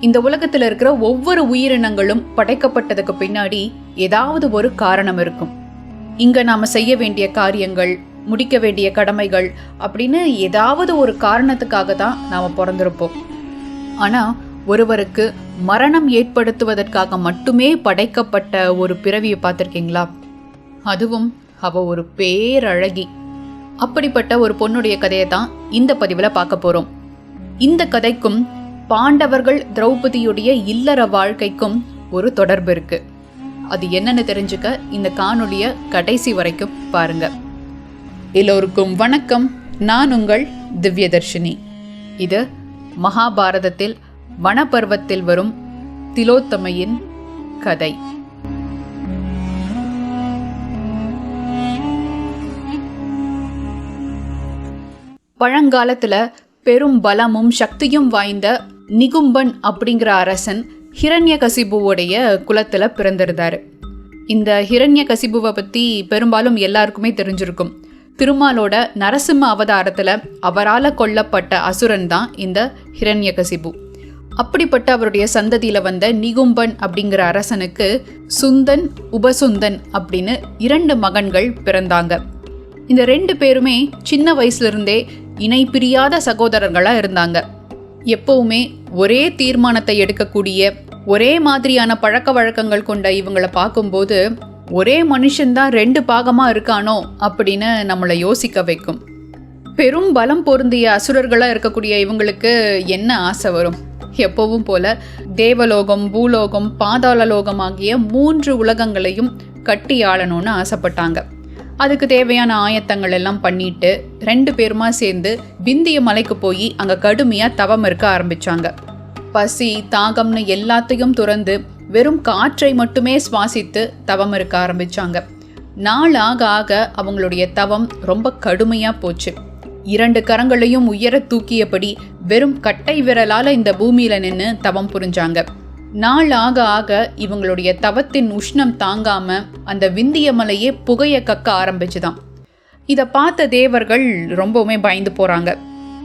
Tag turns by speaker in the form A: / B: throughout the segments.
A: இந்த உலகத்தில் இருக்கிற ஒவ்வொரு உயிரினங்களும் படைக்கப்பட்டதுக்கு பின்னாடி ஏதாவது ஒரு காரணம் இருக்கும். இங்க நாம செய்ய வேண்டிய காரியங்கள் முடிக்க வேண்டிய கடமைகள் அப்படின்னு ஏதாவது ஒரு காரணத்துக்காக தான் நாம பிறந்திருப்போம். ஆனா ஒருவருக்கு மரணம் ஏற்படுத்துவதற்காக மட்டுமே படைக்கப்பட்ட ஒரு பிறவியை பார்த்துருக்கீங்களா? அதுவும் அவ ஒரு பேரழகி. அப்படிப்பட்ட ஒரு பொண்ணுடைய கதையை தான் இந்த பதிவில் பார்க்க போறோம். இந்த கதைக்கும் பாண்டவர்கள் திரௌபதியுடைய இல்லற வாழ்க்கைக்கும் ஒரு தொடர்பு இருக்கு. அது என்னன்னு தெரிஞ்சுக்க இந்த காணொளிய கடைசி வரைக்கும் பாருங்க. எல்லோருக்கும் வணக்கம். நான் உங்கள் திவ்யதர்ஷினி. இது மகாபாரதத்தில் வனபர்வத்தில் வரும் திலோத்தமையின் கதை. பழங்காலத்துல பெரும் பலமும் சக்தியும் வாய்ந்த நிகும்பன் அப்படிங்கிற அரசன் ஹிரண்யகசிபுவோடைய குலத்தில் பிறந்திருந்தார். இந்த ஹிரண்யகசிபுவை பற்றி பெரும்பாலும் எல்லாருக்குமே தெரிஞ்சிருக்கும். திருமாலோட நரசிம்ம அவதாரத்தில் அவரால் கொல்லப்பட்ட அசுரன் தான் இந்த ஹிரண்யகசிபு. அப்படிப்பட்ட அவருடைய சந்ததியில் வந்த நிகும்பன் அப்படிங்கிற அரசனுக்கு சுந்தன் உபசுந்தன் அப்படின்னு இரண்டு மகன்கள் பிறந்தாங்க. இந்த ரெண்டு பேருமே சின்ன வயசுலேருந்தே இணை பிரியாத சகோதரர்களாக இருந்தாங்க. எப்பவுமே ஒரே தீர்மானத்தை எடுக்கக்கூடிய ஒரே மாதிரியான பழக்க வழக்கங்கள் கொண்ட இவங்களை பார்க்கும்போது ஒரே மனுஷன்தான் ரெண்டு பாகமாக இருக்கானோ அப்படின்னு நம்மளை யோசிக்க வைக்கும். பெரும் பலம் பொருந்திய அசுரர்களாக இருக்கக்கூடிய இவங்களுக்கு என்ன ஆசை வரும்? எப்பவும் போல தேவலோகம் பூலோகம் பாதாள லோகம் ஆகிய மூன்று உலகங்களையும் கட்டி ஆளணும்னு ஆசைப்பட்டாங்க. அதுக்கு தேவையான ஆயத்தங்கள் எல்லாம் பண்ணிட்டு ரெண்டு பேருமா சேர்ந்து விந்திய மலைக்கு போய் அங்கே கடுமையாக தவம் இருக்க ஆரம்பித்தாங்க பசி தாகம்னு எல்லாத்தையும் துறந்து வெறும் காற்றை மட்டுமே சுவாசித்து தவம் இருக்க ஆரம்பிச்சாங்க. நாள் ஆக ஆக அவங்களுடைய தவம் ரொம்ப கடுமையாக போச்சு. இரண்டு கரங்களையும் உயர தூக்கியபடி வெறும் கட்டை விரலால் இந்த பூமியில் நின்று தவம் புரிஞ்சாங்க. நாள் ஆக ஆக இவங்களுடைய தவத்தின் உஷ்ணம் தாங்காம அந்த விந்திய மலையே புகைய கக்க ஆரம்பிச்சுதான். இதை பார்த்த தேவர்கள் ரொம்பவுமே பயந்து போறாங்க.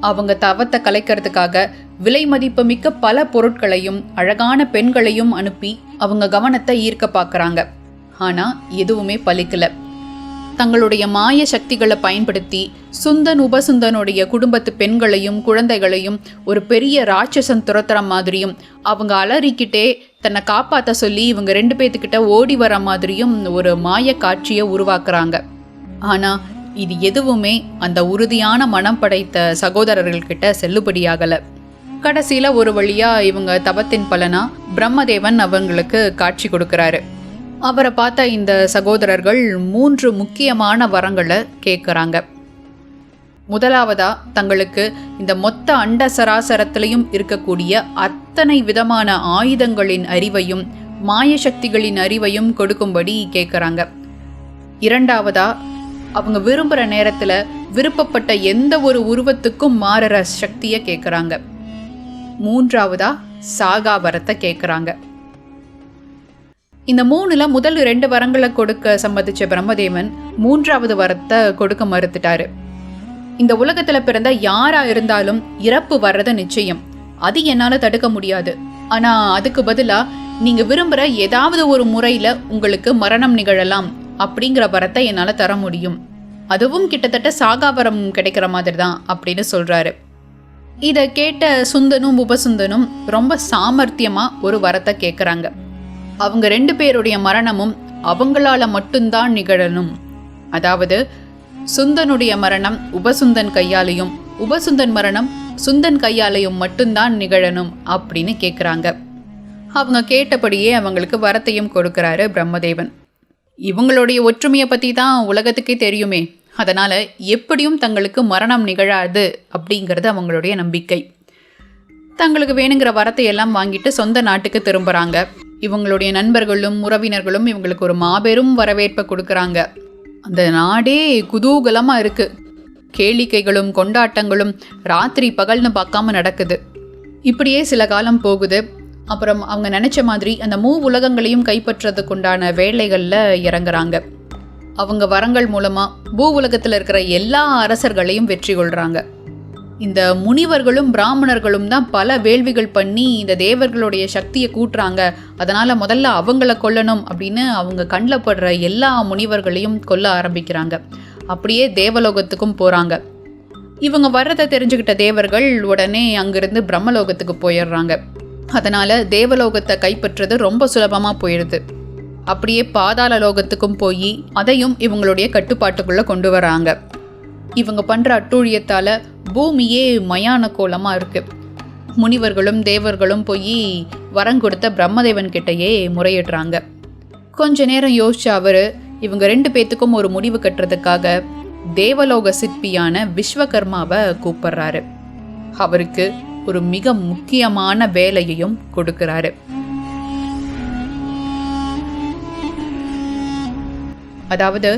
A: அவங்க தவத்தை கலைக்கிறதுக்காக விலை மதிப்பு மிக்க பல பொருட்களையும் அழகான பெண்களையும் அனுப்பி அவங்க கவனத்தை ஈர்க்க பார்க்குறாங்க. ஆனால் எதுவுமே பலிக்கலை. தங்களுடைய மாய சக்திகளை பயன்படுத்தி சுந்தன் உபசுந்தனுடைய குடும்பத்து பெண்களையும் குழந்தைகளையும் ஒரு பெரிய ராட்சசன் துரத்துற மாதிரியும் அவங்க அலறிக்கிட்டே தன்னை காப்பாற்ற சொல்லி இவங்க ரெண்டு பேத்துக்கிட்ட ஓடி வர மாதிரியும் ஒரு மாய காட்சியை உருவாக்குறாங்க. ஆனா இது எதுவுமே அந்த உறுதியான மனம் படைத்த சகோதரர்கள்கிட்ட செல்லுபடியாகல. கடைசியில ஒரு வழியா இவங்க தபத்தின் பலனா பிரம்மதேவன் அவங்களுக்கு காட்சி கொடுக்கறாரு. அவரை பார்த்த இந்த சகோதரர்கள் மூன்று முக்கியமான வரங்களை கேட்குறாங்க. முதலாவதா தங்களுக்கு இந்த மொத்த அண்ட சராசரத்திலையும் இருக்கக்கூடிய அத்தனை விதமான ஆயுதங்களின் அறிவையும் மாய சக்திகளின் அறிவையும் கொடுக்கும்படி கேட்குறாங்க. இரண்டாவதா அவங்க விரும்புகிற நேரத்தில் விருப்பப்பட்ட எந்த ஒரு உருவத்துக்கும் மாறுற சக்தியை கேட்குறாங்க. மூன்றாவதா சாகா வரத்தை கேட்குறாங்க. இந்த மூணுல முதல் ரெண்டு வரங்களை கொடுக்க சம்மதிச்ச பிரம்மதேவன் மூன்றாவது வரத்தை கொடுக்க மறுத்துட்டாரு. இந்த உலகத்துல பிறந்த யாரா இருந்தாலும் இறப்பு வர்றது நிச்சயம். அது என்னால தடுக்க முடியாது. ஆனா அதுக்கு பதிலா நீங்க விரும்புற ஏதாவது ஒரு முறையில உங்களுக்கு மரணம் நிகழலாம் அப்படிங்கிற வரத்தை என்னால தர முடியும். அதுவும் கிட்டத்தட்ட சாகாவரம் கிடைக்கிற மாதிரி தான் அப்படின்னு சொல்றாரு. இதை கேட்ட சுந்தனும் உபசுந்தனும் ரொம்ப சாமர்த்தியமா ஒரு வரத்தை கேட்குறாங்க அவங்க ரெண்டு பேருடைய மரணமும் அவங்களால மட்டும்தான் நிகழணும். அதாவது சுந்தனுடைய மரணம் உபசுந்தன் கையாலையும் உபசுந்தன் மரணம் சுந்தன் கையாலையும் மட்டும்தான் நிகழணும் அப்படின்னு கேட்குறாங்க அவங்க கேட்டபடியே அவங்களுக்கு வரத்தையும் கொடுக்குறாரு பிரம்மதேவன். இவங்களுடைய ஒற்றுமையை பற்றி தான் உலகத்துக்கே தெரியுமே. அதனால் எப்படியும் தங்களுக்கு மரணம் நிகழாது அப்படிங்கிறது அவங்களுடைய நம்பிக்கை. தங்களுக்கு வேணுங்கிற வரத்தை எல்லாம் வாங்கிட்டு சொந்த நாட்டுக்கு திரும்புகிறாங்க இவங்களுடைய நண்பர்களும் உறவினர்களும் இவங்களுக்கு ஒரு மாபெரும் வரவேற்பை கொடுக்குறாங்க. அந்த நாடே குதூகலமாக இருக்குது கேளிக்கைகளும் கொண்டாட்டங்களும் ராத்திரி பகல்னு பார்க்காம நடக்குது. இப்படியே சில காலம் போகுது. அப்புறம் அவங்க நினச்ச மாதிரி அந்த மூ உலகங்களையும் கைப்பற்றுறதுக்குண்டான வேலைகளில் இறங்குறாங்க. அவங்க வரங்கள் மூலமாக பூ உலகத்தில் இருக்கிற எல்லா அரசர்களையும் வெற்றி கொள்கிறாங்க இந்த முனிவர்களும் பிராமணர்களும் தான் பல வேள்விகள் பண்ணி இந்த தேவர்களுடைய சக்தியை கூட்டுறாங்க. அதனால் முதல்ல அவங்கள கொல்லணும் அப்படின்னு அவங்க கண்ணில் படுற எல்லா முனிவர்களையும் கொல்ல ஆரம்பிக்கிறாங்க. அப்படியே தேவலோகத்துக்கும் போகிறாங்க இவங்க வர்றதை தெரிஞ்சுக்கிட்ட தேவர்கள் உடனே அங்கிருந்து பிரம்மலோகத்துக்கு போயிடுறாங்க. அதனால் தேவலோகத்தை கைப்பற்றுறது ரொம்ப சுலபமாக போயிடுது. அப்படியே பாதாள லோகத்துக்கும் போய் அதையும் இவங்களுடைய கட்டுப்பாட்டுக்குள்ளே கொண்டு வராங்க. இவங்க பண்ணுற அட்டூழியத்தால் பூமியே மயான கோலமாக இருக்குது முனிவர்களும் தேவர்களும் போய் வரம் கொடுத்த பிரம்மதேவன் கிட்டேயே முறையிடுறாங்க. கொஞ்ச நேரம் யோசிச்ச அவர் இவங்க ரெண்டு பேத்துக்கும் ஒரு முடிவு கட்டுறதுக்காக தேவலோக சிற்பியான விஸ்வகர்மாவை கூப்பிடுறாரு. அவருக்கு ஒரு மிக முக்கியமான வேலையையும் கொடுக்கிறாரு. அதாவது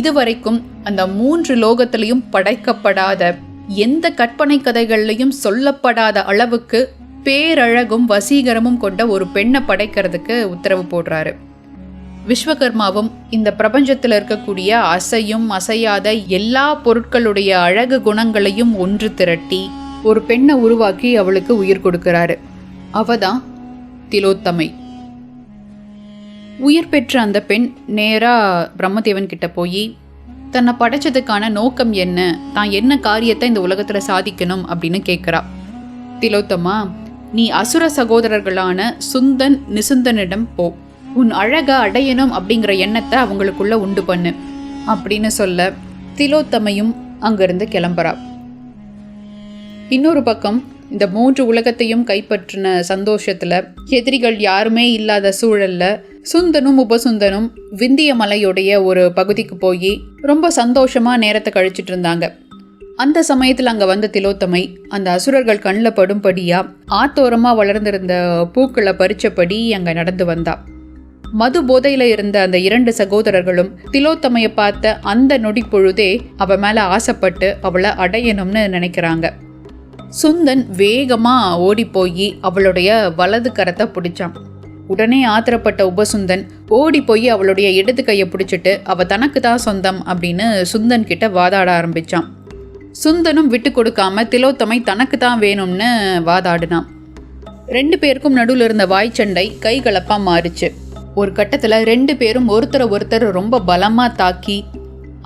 A: இதுவரைக்கும் அந்த மூன்று லோகத்திலையும் படைக்கப்படாத எந்த கற்பனை கதைகள்லையும் சொல்லப்படாத அளவுக்கு பேரழகும் வசீகரமும் கொண்ட ஒரு பெண்ணை படைக்கிறதுக்கு உத்தரவு போடுறாரு. விஸ்வகர்மாவும் இந்த பிரபஞ்சத்தில் இருக்கக்கூடிய அசையும் அசையாத எல்லா பொருட்களுடைய அழகு குணங்களையும் ஒன்று திரட்டி ஒரு பெண்ணை உருவாக்கி அவளுக்கு உயிர் கொடுக்கிறாரு. அவதான் திலோத்தமை. உயிர் பெற்ற அந்த பெண் நேராக பிரம்மதேவன் கிட்ட போய் தன்னை படைச்சதுக்கான நோக்கம் என்ன? தான் என்ன காரியத்தை இந்த உலகத்தில் சாதிக்கணும் அப்படின்னு கேட்குறா திலோத்தமா நீ அசுர சகோதரர்களான சுந்தன் நிசுந்தனிடம் போ. உன் அழக அடையணும் அப்படிங்கிற எண்ணத்தை அவங்களுக்குள்ள உண்டு பண்ணு அப்படின்னு சொல்ல திலோத்தமையும் அங்கிருந்து கிளம்புறா. இன்னொரு பக்கம் இந்த மூன்று உலகத்தையும் கைப்பற்றின சந்தோஷத்தில் எதிரிகள் யாருமே இல்லாத சூழலில் சுந்தனும் உபசுந்தனும் விந்திய மலையுடைய ஒரு பகுதிக்கு போய் ரொம்ப சந்தோஷமாக நேரத்தை கழிச்சிட்டு இருந்தாங்க. அந்த சமயத்தில் அங்கே வந்த திலோத்தமை அந்த அசுரர்கள் கண்ணில் படும்படியாக ஆத்தோரமாக வளர்ந்திருந்த பூக்களை பறிச்சபடி அங்கே நடந்து வந்தா. மது போதையில் இருந்த அந்த இரண்டு சகோதரர்களும் திலோத்தமையை பார்த்த அந்த நொடி பொழுதே அவ மேலே ஆசைப்பட்டு அவளை அடையணும்னு நினைக்கிறாங்க. சுந்தன் வேகமாக ஓடி போய் அவளுடைய வலது கரத்தை பிடிச்சான். உடனே ஆத்திரப்பட்ட உபசுந்தன் ஓடி போய் அவளுடைய இடது கையை பிடிச்சிட்டு அவ தனக்கு தான் சொந்தம் அப்படின்னு சுந்தன் கிட்ட வாதாட ஆரம்பிச்சான். சுந்தனும் விட்டு கொடுக்காம திலோத்தமை தனக்கு தான் வேணும்னு வாதாடினான். ரெண்டு பேருக்கும் நடுவில் இருந்த வாய்ச்சண்டை கைகலப்பா மாறுச்சு. ஒரு கட்டத்தில் ரெண்டு பேரும் ஒருத்தரை ஒருத்தர் ரொம்ப பலமாக தாக்கி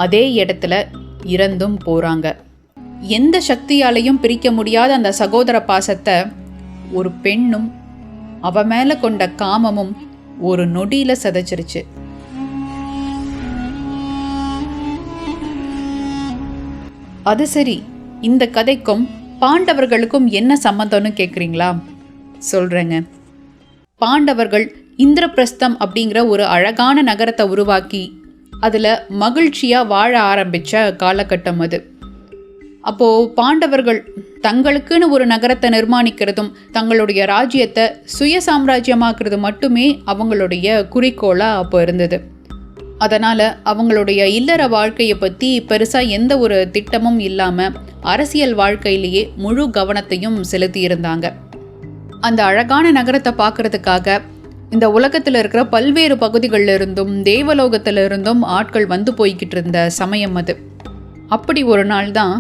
A: அதே இடத்துல இறந்தும் போகிறாங்க எந்த சக்தியாலையும் பிரிக்க முடியாத அந்த சகோதர பாசத்தை ஒரு பெண்ணும் அவ மேலே கொண்ட காமமும் ஒரு நொடியில சதைச்சிருச்சு. அது சரி இந்த கதைக்கும் பாண்டவர்களுக்கும் என்ன சம்மந்தம்னு கேட்குறீங்களா சொல்கிறேங்க பாண்டவர்கள் இந்திரபிரஸ்தம் அப்படிங்கிற ஒரு அழகான நகரத்தை உருவாக்கி அதில் மகிழ்ச்சியாக வாழ ஆரம்பித்த காலகட்டம் அது. அப்போது பாண்டவர்கள் தங்களுக்குன்னு ஒரு நகரத்தை நிர்மாணிக்கிறதும் தங்களுடைய ராஜ்யத்தை சுய சாம்ராஜ்யமாக்குறது மட்டுமே அவங்களுடைய குறிக்கோளாக அப்போ இருந்தது. அதனால் அவங்களுடைய இல்லற வாழ்க்கையை பற்றி பெருசாக எந்த ஒரு திட்டமும் இல்லாமல் அரசியல் வாழ்க்கையிலேயே முழு கவனத்தையும் செலுத்தியிருந்தாங்க. அந்த அழகான நகரத்தை பார்க்கறதுக்காக இந்த உலகத்தில் இருக்கிற பல்வேறு பகுதிகளில் இருந்தும் ஆட்கள் வந்து போய்கிட்டு இருந்த சமயம் அது. அப்படி ஒரு நாள் தான்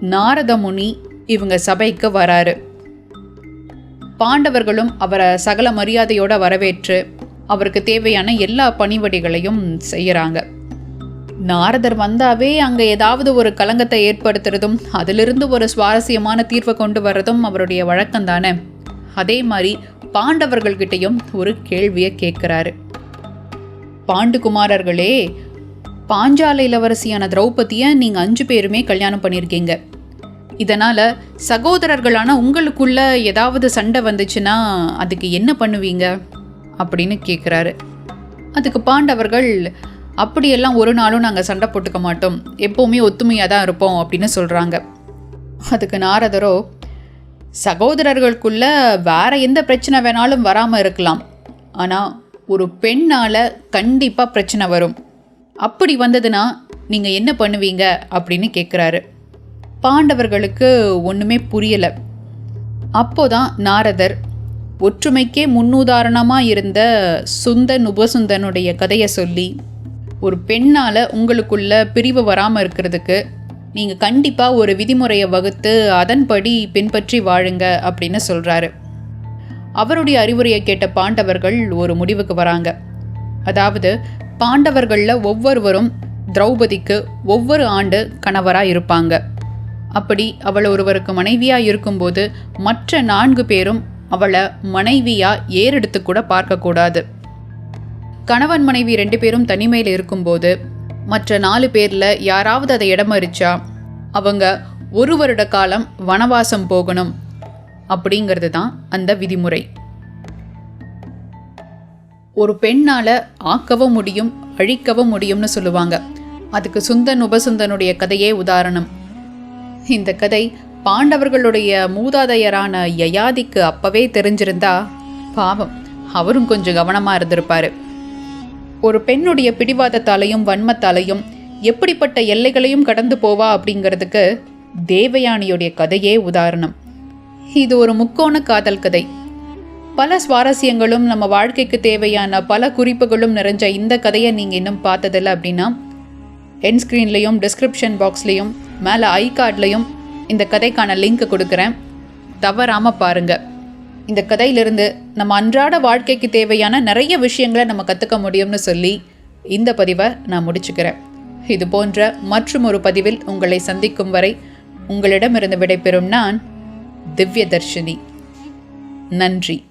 A: நாரதமுனி இவங்க சபைக்கு வராரு. பாண்டவர்களும் அவரை சகல மரியாதையோட வரவேற்று அவருக்கு தேவையான எல்லா பணிவடிகளையும் செய்கிறாங்க நாரதர் வந்தாவே அங்கே ஏதாவது ஒரு கலங்கத்தை ஏற்படுத்துறதும் அதிலிருந்து ஒரு சுவாரஸ்யமான தீர்வை கொண்டு வர்றதும் அவருடைய வழக்கம் தானே அதே மாதிரி பாண்டவர்கள்கிட்டையும் ஒரு கேள்வியை கேட்குறாரு. பாண்டுகுமாரர்களே பாஞ்சால இளவரசியான திரௌபதியை நீங்கள் அஞ்சு பேருமே கல்யாணம் பண்ணியிருக்கீங்க இதனால் சகோதரர்களான உங்களுக்குள்ள ஏதாவது சண்டை வந்துச்சுன்னா அதுக்கு என்ன பண்ணுவீங்க? அப்படின்னு கேட்குறாரு அதுக்கு பாண்டவர்கள் அப்படியெல்லாம் ஒரு நாளும் நாங்கள் சண்டை போட்டுக்க மாட்டோம். எப்போவுமே ஒத்துமையாக தான் இருப்போம் அப்படின்னு சொல்கிறாங்க அதுக்கு நாரதரோ சகோதரர்களுக்குள்ள வேற எந்த பிரச்சனை வேணாலும் வராமல் இருக்கலாம். ஆனால் ஒரு பெண்ணால் கண்டிப்பாக பிரச்சனை வரும். அப்படி வந்ததுன்னா நீங்கள் என்ன பண்ணுவீங்க? அப்படின்னு கேட்குறாரு பாண்டவர்களுக்கு ஒன்றுமே புரியலை. அப்போதான் நாரதர் ஒற்றுமைக்கே முன்னுதாரணமாக இருந்த சுந்தன் உபசுந்தனுடைய கதையை சொல்லி ஒரு பெண்ணால் உங்களுக்குள்ள பிரிவு வராமல் இருக்கிறதுக்கு நீங்கள் கண்டிப்பாக ஒரு விதிமுறையை வகுத்து அதன்படி பின்பற்றி வாழுங்க அப்படின்னு சொல்கிறாரு அவருடைய அறிவுரையை கேட்ட பாண்டவர்கள் ஒரு முடிவுக்கு வராங்க. அதாவது பாண்டவர்களில் ஒவ்வொருவரும் திரௌபதிக்கு ஒவ்வொரு ஆண்டு கணவராக இருப்பாங்க. அப்படி அவள் ஒருவருக்கு மனைவியாக இருக்கும்போது மற்ற நான்கு பேரும் அவளை மனைவியாக ஏறெடுத்து கூட பார்க்கக்கூடாது. கணவன் மனைவி ரெண்டு பேரும் தனிமையில் இருக்கும்போது மற்ற நாலு பேரில் யாராவது அதை இடமறிச்சா அவங்க ஒரு வருட காலம் வனவாசம் போகணும் அப்படிங்கிறது தான் அந்த விதிமுறை. ஒரு பெண்ணால் ஆக்கவும் முடியும் அழிக்கவும் முடியும்னு சொல்லுவாங்க. அதுக்கு சுந்தன் உபசுந்தனுடைய கதையே உதாரணம். இந்த கதை பாண்டவர்களுடைய மூதாதையரான யயாதிக்கு அப்பவே தெரிஞ்சிருந்தா பாவம் அவரும் கொஞ்சம் கவனமாக இருந்திருப்பார். ஒரு பெண்ணுடைய பிடிவாதத்தாலையும் வன்மத்தாலையும் எப்படிப்பட்ட எல்லைகளையும் கடந்து போவா அப்படிங்கிறதுக்கு தேவயானியுடைய கதையே உதாரணம். இது ஒரு முக்கோண காதல் கதை. பல சுவாரஸ்யங்களும் நம்ம வாழ்க்கைக்கு தேவையான பல குறிப்புகளும் நிறைஞ்ச இந்த கதையை நீங்கள் இன்னும் பார்த்ததில்ல அப்படின்னா என் ஸ்க்ரீன்லேயும் டிஸ்கிரிப்ஷன் பாக்ஸ்லேயும் மேலே ஐ கார்ட்லையும் இந்த கதைக்கான லிங்க் கொடுக்குறேன். தவறாமல் பாருங்கள் இந்த கதையிலிருந்து நம்ம அன்றாட வாழ்க்கைக்கு தேவையான நிறைய விஷயங்களை நம்ம கற்றுக்க முடியும்னு சொல்லி இந்த பதிவை நான் முடிச்சுக்கிறேன். இது போன்ற மற்றும் ஒரு பதிவில் உங்களை சந்திக்கும் வரை உங்களிடமிருந்து விடைபெறும் நான் திவ்ய தர்ஷினி நன்றி.